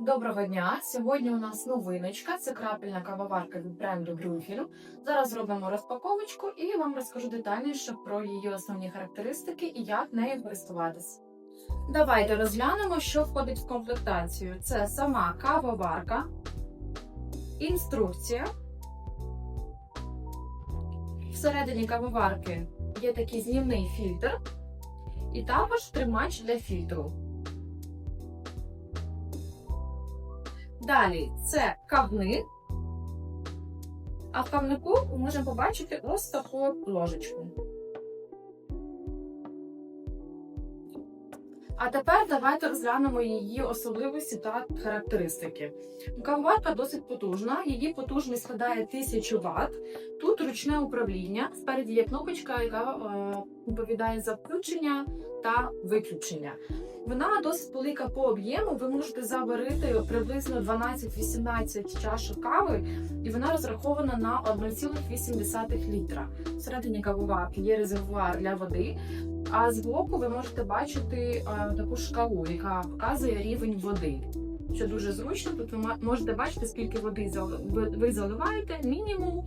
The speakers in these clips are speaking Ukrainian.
Доброго дня! Сьогодні у нас новиночка. Це крапельна кавоварка від бренду Brewfilm. Зараз зробимо розпаковочку і вам розкажу детальніше про її основні характеристики і як нею користуватись. Давайте розглянемо, що входить в комплектацію. Це сама кавоварка, інструкція. Всередині кавоварки є такий знімний фільтр, і також тримач для фільтру. Далі це кавник. А в кавнику ми можемо побачити ось таку ложечку. А тепер давайте розглянемо її особливості та характеристики. Кавоварка досить потужна, її потужність складає 1000 Вт. Тут ручне управління. Спереді є кнопочка, яка е, відповідає за включення та виключення. Вона досить велика по об'єму. Ви можете заварити приблизно 12-18 чашок кави, і вона розрахована на 1,8 літра. Всередині кавоварки є резервуар для води. А збоку ви можете бачити е, таку шкалу, яка показує рівень води. Що дуже зручно, тут ви можете бачити, скільки води ви- заливаєте, мінімум,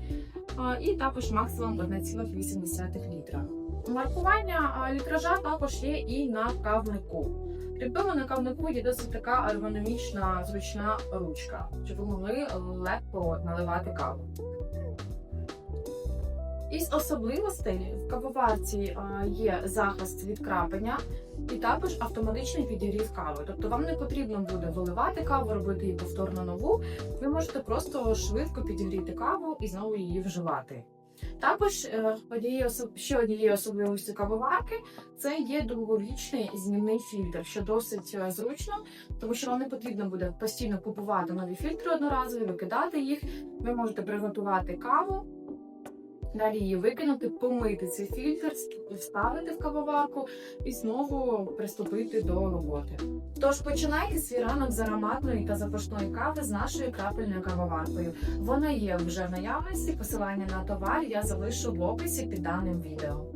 е, і також максимум 1,8 літра. Маркування е, літража також є і на кавнику. Крім того, на кавнику є досить така ергономічна зручна ручка, щоб ви могли легко наливати каву. Із особливостей в кавоварці є захист від крапання і також автоматичний підігрів кави. Тобто вам не потрібно буде виливати каву, робити її повторно нову. Ви можете просто швидко підігріти каву і знову її вживати. Також е, ще однією особливістю кавоварки це є довговічний знімний фільтр, що досить е, зручно, тому що вам не потрібно буде постійно купувати нові фільтри одноразові, викидати їх. Ви можете приготувати каву, далі її викинути, помити цей фільтр, вставити в кавоварку і знову приступити до роботи. Тож починайте свій ранок з ароматної та запашної кави з нашою крапельною кавоваркою. Вона є вже в наявності. Посилання на товар я залишу в описі під даним відео.